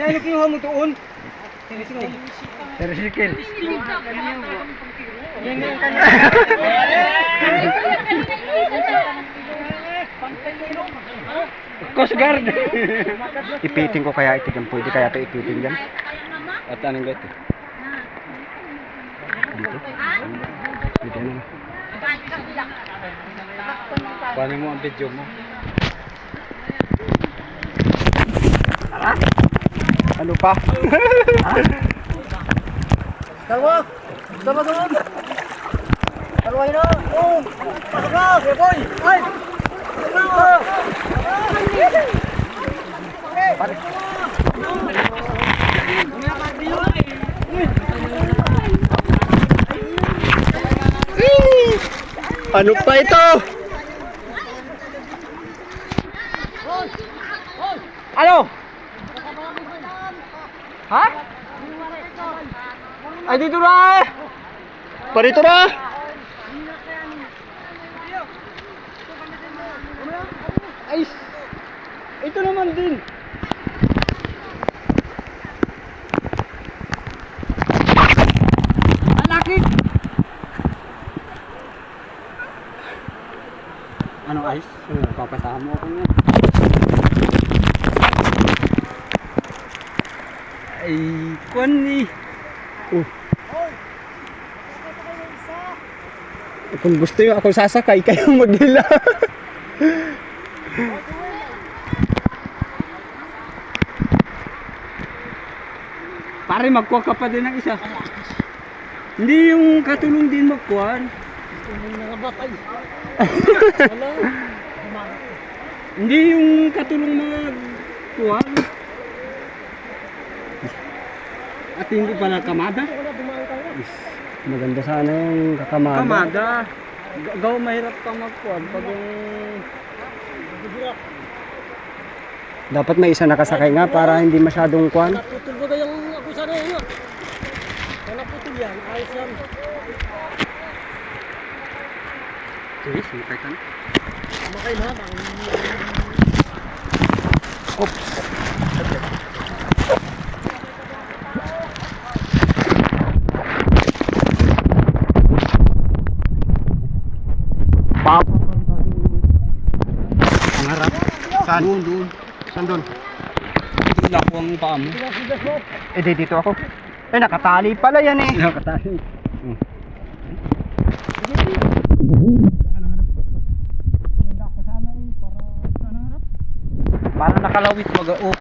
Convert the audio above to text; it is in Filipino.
Ay, ano kinuha mo doon? Tricycle. Yan yung kanya. Coast Guard. ipiting ko kaya ito dyan. Pwede kaya ito ipiting dyan. At anong gato? Dito. Dito na. Paano mo ang video mo? Ano pa? Dalawa! Dalawa doon! Dalawa yun na! Oh! Pasok na! Okay, boy! Ay! Dalawa! Ano pa ito? Ano? Ha? Ay, dito na! Parito na! Ay! Ito naman din! Alakit! Anong? Ano, papasama mo ako nga. Ay, kwan ni. Oh. Kung gusto nyo ako sasakay, kayo maghila. Pare, magkuha ka pa din ng isa. Hindi yung katulong din magkuhan. Hindi yung katulong magkuhan. At hindi pala kamada. Maganda sana yung kakamada. Kamada. Gaw mahirap ka magkuhan pag yung Dapat may isa nakasakay nga para hindi masyadong kwan. Naputol ba yung ako sana yun? Naputol yan, ayos yan. Sige, sipay ka na. Makay na, bang... Saan? Doon, doon. Saan doon? Hindi na ako ang paa mo. Eh di dito ako. Eh nakatali pala yan eh. Nakatali. Para nakalawit mag